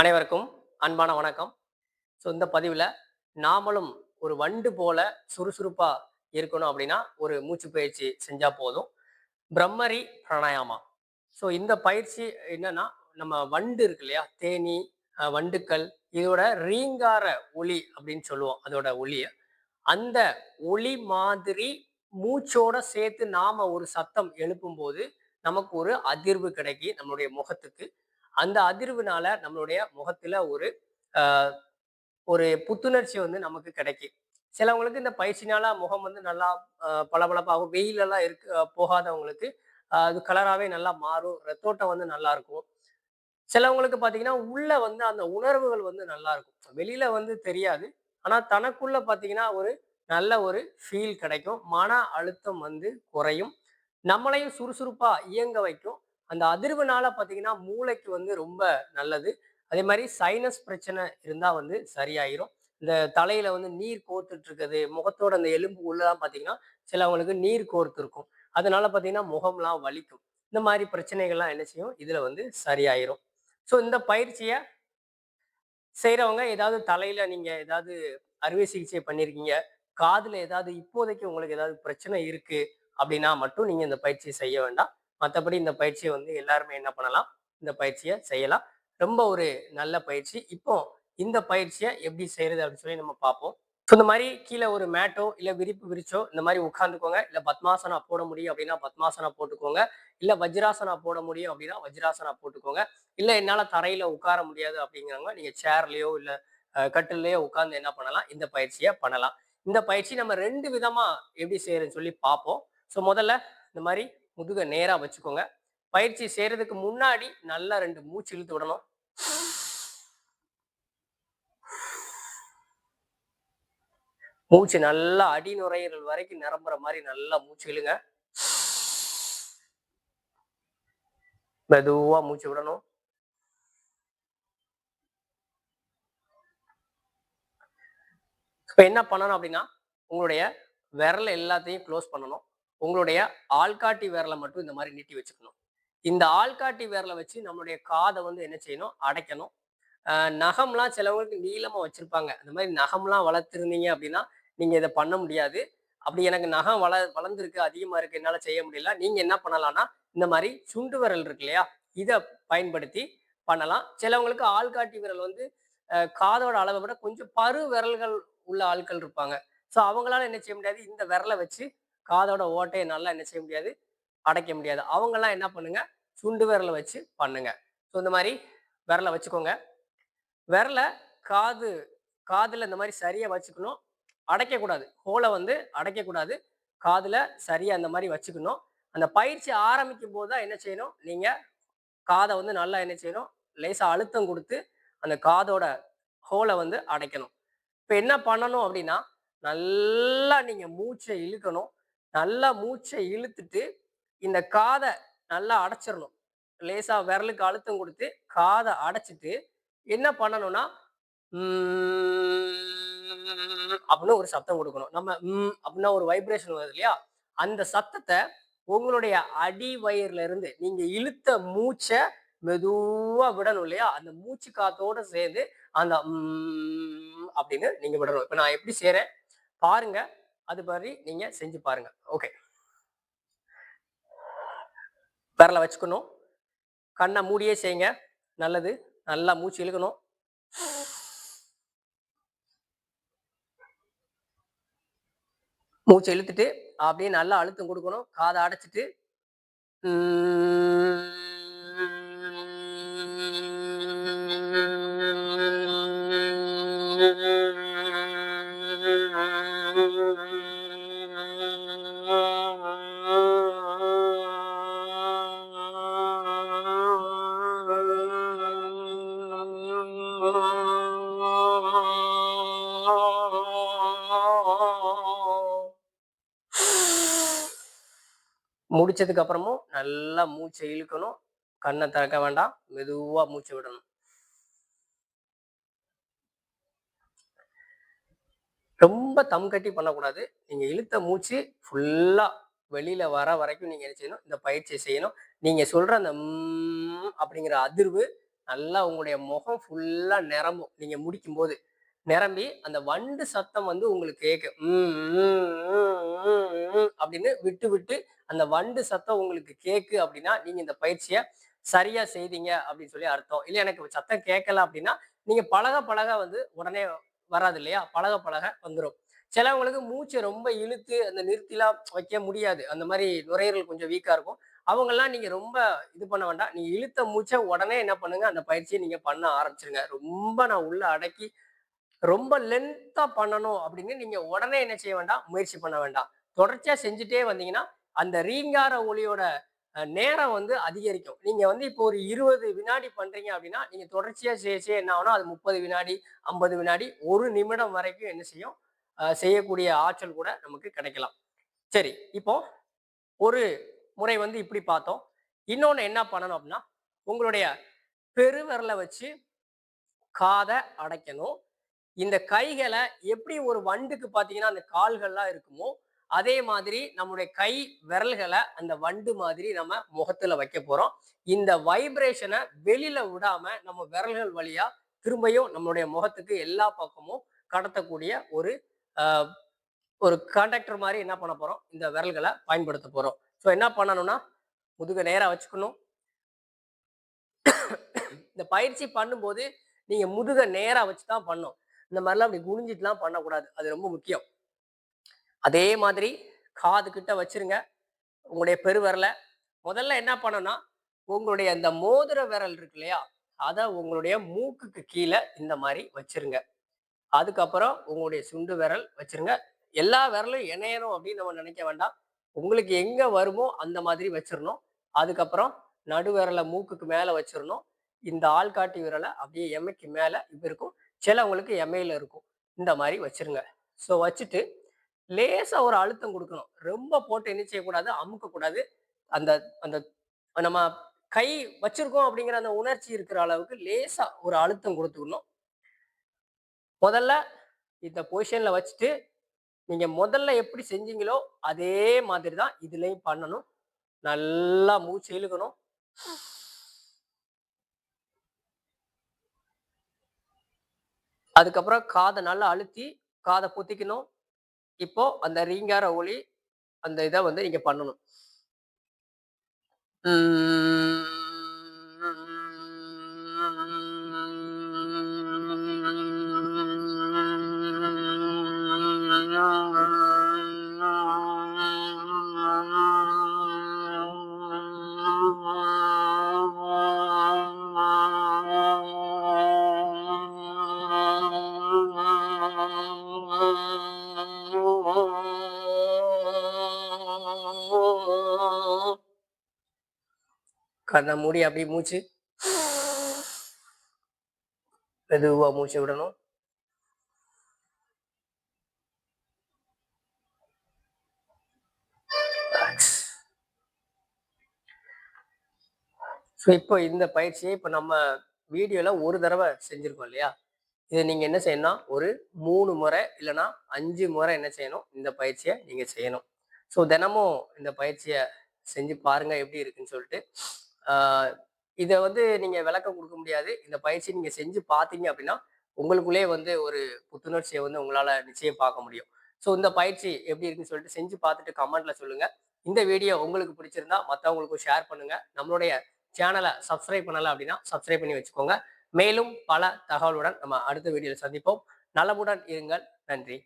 அனைவருக்கும் அன்பான வணக்கம். ஸோ இந்த பதிவில் நாமளும் ஒரு வண்டு போல சுறுசுறுப்பாக இருக்கணும் அப்படின்னா ஒரு மூச்சு பயிற்சி செஞ்சால் போதும். பிரம்மரி பிராணாயாமா. ஸோ இந்த பயிற்சி என்னன்னா நம்ம வண்டு இருக்கு இல்லையா? தேனி வண்டுக்கள் இதோட ரீங்கார ஒளி அப்படின்னு சொல்லுவோம் அதோட ஒளியை. அந்த ஒளி மாதிரி மூச்சோட சேர்த்து நாம ஒரு சத்தம் எழுப்பும்போது நமக்கு ஒரு அதிர்வு கிடைக்கி நம்மளுடைய முகத்துக்கு அந்த அதிர்வுனால நம்மளுடைய முகத்துல ஒரு ஒரு புத்துணர்ச்சி வந்து நமக்கு கிடைக்கும். சிலவங்களுக்கு இந்த பயிற்சினால முகம் வந்து நல்லா பளபளப்பாகும். வெயிலெல்லாம் இருக்கு போகாதவங்களுக்கு அது கலராகவே நல்லா மாறும். ரத்தோட்டம் வந்து நல்லா இருக்கும். சிலவங்களுக்கு பார்த்தீங்கன்னா உள்ள வந்து அந்த உணர்வுகள் வந்து நல்லா இருக்கும். வெளியில வந்து தெரியாது. ஆனால் தனக்குள்ள பார்த்தீங்கன்னா ஒரு நல்ல ஒரு ஃபீல் கிடைக்கும். மன அழுத்தம் வந்து குறையும். நம்மளையும் சுறுசுறுப்பாக இயங்க வைக்கும். அந்த அதிர்வுனால பார்த்தீங்கன்னா மூளைக்கு வந்து ரொம்ப நல்லது. அதே மாதிரி சைனஸ் பிரச்சனை இருந்தா வந்து சரியாயிரும். இந்த தலையில வந்து நீர் கோர்த்துட்டு இருக்குது முகத்தோட அந்த எலும்பு உள்ளதான் பார்த்தீங்கன்னா சிலவங்களுக்கு நீர் கோர்த்து இருக்கும் அதனால பார்த்தீங்கன்னா முகம்லாம் வலிக்கும். இந்த மாதிரி பிரச்சனைகள்லாம் என்ன செய்யும்? இதுல வந்து சரியாயிரும். ஸோ இந்த பயிற்சியை செய்கிறவங்க ஏதாவது தலையில நீங்க ஏதாவது அறுவை சிகிச்சை பண்ணியிருக்கீங்க காதுல ஏதாவது இப்போதைக்கு உங்களுக்கு ஏதாவது பிரச்சனை இருக்கு அப்படின்னா மட்டும் நீங்க இந்த பயிற்சியை செய்ய வேண்டாம். மற்றபடி இந்த பயிற்சியை வந்து எல்லாருமே என்ன பண்ணலாம்? இந்த பயிற்சியை செய்யலாம். ரொம்ப ஒரு நல்ல பயிற்சி. இப்போ இந்த பயிற்சியை எப்படி செய்யறது அப்படின்னு சொல்லி நம்ம பார்ப்போம். ஸோ இந்த மாதிரி கீழே ஒரு மேட்டோ இல்லை விரிப்பு விரிச்சோ இந்த மாதிரி உட்காந்துக்கோங்க இல்லை பத்மாசனா போட முடியும் அப்படின்னா பத்மாசனா போட்டுக்கோங்க. இல்லை வஜ்ராசனா போட முடியும் அப்படின்னா வஜ்ராசனா போட்டுக்கோங்க. இல்லை என்னால் தரையில் உட்கார முடியாது அப்படிங்கிறவங்க நீங்கள் சேர்லேயோ இல்லை கட்டிலையோ உட்காந்து என்ன பண்ணலாம்? இந்த பயிற்சியை பண்ணலாம். இந்த பயிற்சி நம்ம ரெண்டு விதமாக எப்படி செய்யறதுன்னு சொல்லி பார்ப்போம். ஸோ முதல்ல இந்த மாதிரி முதுகை நேராக வச்சுக்கோங்க. பயிற்சி செய்யறதுக்கு முன்னாடி நல்லா ரெண்டு மூச்சு இழுத்து விடணும். மூச்சு நல்லா அடி நுரையீரல் வரைக்கும் நிரம்புற மாதிரி நல்லா மூச்சு இழுங்க. மெதுவா மூச்சு விடணும். இப்போ என்ன பண்ணணும் அப்படின்னா உங்களுடைய விரலை எல்லாத்தையும் க்ளோஸ் பண்ணணும். உங்களுடைய ஆள்காட்டி விரலை மட்டும் இந்த மாதிரி நீட்டி வச்சுக்கணும். இந்த ஆள்காட்டி விரலை வச்சு நம்மளுடைய காதை வந்து என்ன செய்யணும்? அடைக்கணும். நகம்லாம் சிலவங்களுக்கு நீளமாக வச்சிருப்பாங்க. அந்த மாதிரி நகம்லாம் வளர்த்துருந்தீங்க அப்படின்னா நீங்கள் இதை பண்ண முடியாது. அப்படி எனக்கு நகம் வள வளர்ந்துருக்கு அதிகமாக இருக்கு என்னால் செய்ய முடியல. நீங்கள் என்ன பண்ணலாம்னா இந்த மாதிரி சுண்டு விரல் இருக்கு இல்லையா? இதை பயன்படுத்தி பண்ணலாம். சிலவங்களுக்கு ஆள்காட்டி விரல் வந்து காதோட அளவை விட கொஞ்சம் பரு விரல்கள் உள்ள ஆட்கள் இருப்பாங்க. ஸோ அவங்களால என்ன செய்ய முடியாது? இந்த விரலை வச்சு காதோட ஓட்டையை நல்லா என்ன செய்ய முடியாது? அடைக்க முடியாது. அவங்கெல்லாம் என்ன பண்ணுங்க? சுண்டு விரலை வச்சு பண்ணுங்க. ஸோ இந்த மாதிரி விரலை வச்சுக்கோங்க. விரலை காது காதில் இந்த மாதிரி சரியாக வச்சுக்கணும். அடைக்கக்கூடாது. ஹோலை வந்து அடைக்கக்கூடாது. காதில் சரியாக அந்த மாதிரி வச்சுக்கணும். அந்த பயிற்சி ஆரம்பிக்கும் போது தான் என்ன செய்யணும்? நீங்கள் காதை வந்து நல்லா என்ன செய்யணும்? லேசாக அழுத்தம் கொடுத்து அந்த காதோட ஹோலை வந்து அடைக்கணும். இப்போ என்ன பண்ணணும் அப்படின்னா நல்லா நீங்கள் மூச்சை இழுக்கணும். நல்லா மூச்சை இழுத்துட்டு இந்த காதை நல்லா அடைச்சிடணும் லேசா விரலுக்கு அழுத்தம் கொடுத்து காதை அடைச்சிட்டு என்ன பண்ணணும்னா அப்படின்னு ஒரு சத்தம் கொடுக்கணும். நம்ம ம் அப்படின்னா ஒரு வைப்ரேஷன் வருது இல்லையா? அந்த சத்தத்தை உங்களுடைய அடி வயிறுல இருந்து நீங்க இழுத்த மூச்சை மெதுவா விடணும் இல்லையா? அந்த மூச்சு காத்தோட சேர்ந்து அந்த ம் அப்படின்னு நீங்க விடணும். இப்ப நான் எப்படி செய்றேன்? பாருங்க. அது மாதிரி நீங்க செஞ்சு பாருங்க. ஓகே விரலை வச்சுக்கணும். கண்ணை மூடியே செய்யுங்க. நல்லது. நல்லா மூச்சு இழுக்கணும். மூச்சு இழுத்துட்டு அப்படியே நல்லா அழுத்தம் கொடுக்கணும். காதை அடைச்சிட்டு. முடிச்சதுக்கு அப்புறமும் நல்லா மூச்சை இழுக்கணும். கண்ணை திறக்க வேண்டாம். மெதுவா மூச்சை விடணும். ரொம்ப தம் கட்டி பண்ணக்கூடாது. நீங்க இழுத்த மூச்சு ஃபுல்லா வெளியில வர வரைக்கும் நீங்க என்ன செய்யணும்? இந்த பயிற்சியை செய்யணும். நீங்க சொல்ற அந்த அப்படிங்கிற அதிர்வு நல்லா உங்களுடைய முகம் ஃபுல்லா நிரம்பும். நீங்க முடிக்கும் போது நிரம்பி அந்த வண்டு சத்தம் வந்து உங்களுக்கு கேட்கும். ம்" அப்படின்னு விட்டு விட்டு அந்த வண்டு சத்தம் உங்களுக்கு கேக்கு அப்படின்னா நீங்க இந்த பயிற்சியை சரியா செய்தீங்க அப்படின்னு சொல்லி அர்த்தம். இல்லை எனக்கு சத்தம் கேட்கல அப்படின்னா நீங்க பழக பழக வந்து உடனே வராது இல்லையா? பழக பழக வந்துடும் சிலவங்களுக்கு மூச்சை ரொம்ப இழுத்து அந்த நிறுத்திலாம் வைக்க முடியாது. அந்த மாதிரி நுரையீரல் கொஞ்சம் வீக்கா இருக்கும். அவங்கெல்லாம் நீங்க ரொம்ப இது பண்ண வேண்டாம். நீங்க இழுத்த மூச்சை உடனே என்ன பண்ணுங்க? அந்த பயிற்சியை நீங்க பண்ண ஆரம்பிச்சிருங்க. ரொம்ப நான் உள்ள அடக்கி ரொம்ப லென்த்தா பண்ணணும் அப்படின்னு நீங்க உடனே என்ன செய்ய வேண்டாம்? முயற்சி பண்ண வேண்டாம். தொடர்ச்சியா செஞ்சுட்டே வந்தீங்கன்னா அந்த ரீங்கார ஒளியோட நேரம் வந்து அதிகரிக்கும். நீங்க வந்து இப்போ ஒரு இருபது வினாடி பண்றீங்க அப்படின்னா நீங்க தொடர்ச்சியா செய்ய செய்ய என்ன ஆகும்னா அது முப்பது வினாடி ஐம்பது வினாடி ஒரு நிமிடம் வரைக்கும் என்ன செய்யும்? செய்யக்கூடிய ஆற்றல் கூட நமக்கு கிடைக்கலாம். சரி இப்போ ஒரு முறை வந்து இப்படி பார்த்தோம். இன்னொன்னு என்ன பண்ணணும் அப்படின்னா உங்களுடைய பெருவரலை வச்சு காதை அடைக்கணும். இந்த கைகளை எப்படி ஒரு வண்டுக்கு பார்த்தீங்கன்னா அந்த கால்கள்லாம் இருக்குமோ அதே மாதிரி நம்முடைய கை விரல்களை அந்த வண்டு மாதிரி நம்ம முகத்துல வைக்க போறோம். இந்த வைப்ரேஷனை வெளியில விடாம நம்ம விரல்கள் வழியா திரும்பியும் நம்மளுடைய முகத்துக்கு எல்லா பக்கமும் கடத்தக்கூடிய ஒரு ஒரு கண்டக்டர் மாதிரி என்ன பண்ண போறோம்? இந்த விரல்களை பயன்படுத்த போறோம். ஸோ என்ன பண்ணணும்னா முதுக நேராக வச்சுக்கணும். இந்த பயிற்சி பண்ணும்போது நீங்க முதுக நேராக வச்சு தான் பண்ணணும். இந்த மாதிரிலாம் அப்படி குனிஞ்சிட்டுலாம் பண்ணக்கூடாது. அது ரொம்ப முக்கியம். அதே மாதிரி காது கிட்ட வச்சிருங்க. உங்களுடைய பெருவிரலை. முதல்ல என்ன பண்ணணும்னா உங்களுடைய அந்த மோதிர விரல் இருக்கு இல்லையா? அதை உங்களுடைய மூக்குக்கு கீழே இந்த மாதிரி வச்சிருங்க. அதுக்கப்புறம் உங்களுடைய சுண்டு விரல் வச்சிருங்க. எல்லா விரலும் இணையணும் அப்படின்னு நம்ம நினைக்க வேண்டாம். உங்களுக்கு எங்க வருமோ அந்த மாதிரி வச்சிடணும் அதுக்கப்புறம் நடு விரலை மூக்குக்கு மேலே வச்சிடணும் இந்த ஆள்காட்டி விரலை அப்படியே எமைக்கு மேலே இப்போ இருக்கும். சிலவங்களுக்கு எமையில இருக்கும். இந்த மாதிரி வச்சிருங்க. ஸோ வச்சுட்டு லேசா ஒரு அழுத்தம் கொடுக்கணும். ரொம்ப போட்டு என்ன செய்யக்கூடாது? அமுக்கக்கூடாது. அந்த அந்த நம்ம கை வச்சிருக்கோம் அப்படிங்கிற அந்த உணர்ச்சி இருக்கிற அளவுக்கு லேசா ஒரு அழுத்தம் கொடுத்துக்கணும். முதல்ல இந்த பொசிஷன்ல வச்சுட்டு நீங்க முதல்ல எப்படி செஞ்சீங்களோ அதே மாதிரி தான் இதுலயும் பண்ணணும். நல்லா மூச்சு இழுக்கணும். அதுக்கப்புறம் காதை நல்லா அழுத்தி காதை பொத்திக்கணும். இப்போ அந்த ரீங்கார ஒளி அந்த இதை வந்து நீங்க பண்ணணும். கண்ணை மூடி அப்படி மூச்சு. மெதுவா மூச்சு விடணும். ஸோ இப்போ இந்த பயிற்சியை இப்போ நம்ம வீடியோல ஒரு தடவை செஞ்சிருக்கோம் இல்லையா? இதை நீங்க என்ன செய்யணும்னா ஒரு மூணு முறை இல்லைன்னா அஞ்சு முறை என்ன செய்யணும்? இந்த பயிற்சியை நீங்க செய்யணும். ஸோ தினமும் இந்த பயிற்சியை செஞ்சு பாருங்க எப்படி இருக்குன்னு சொல்லிட்டு இதை வந்து நீங்கள் விளக்கம் கொடுக்க முடியாது. இந்த பயிற்சி நீங்கள் செஞ்சு பார்த்தீங்க அப்படின்னா உங்களுக்குள்ளே வந்து ஒரு புத்துணர்ச்சியை வந்து உங்களால் நிச்சயம் பார்க்க முடியும். ஸோ இந்த பயிற்சி எப்படி இருக்குன்னு சொல்லிட்டு செஞ்சு பார்த்துட்டு கமெண்ட்ல சொல்லுங்கள் இந்த வீடியோ உங்களுக்கு பிடிச்சிருந்தா மற்றவங்களுக்கும் ஷேர் பண்ணுங்கள் நம்மளுடைய சேனலை சப்ஸ்கிரைப் பண்ணலை அப்படின்னா சப்ஸ்கிரைப் பண்ணி வச்சுக்கோங்க. மேலும் பல தகவலுடன் நம்ம அடுத்த வீடியோவில் சந்திப்போம். நலமுடன் இருங்கள். நன்றி.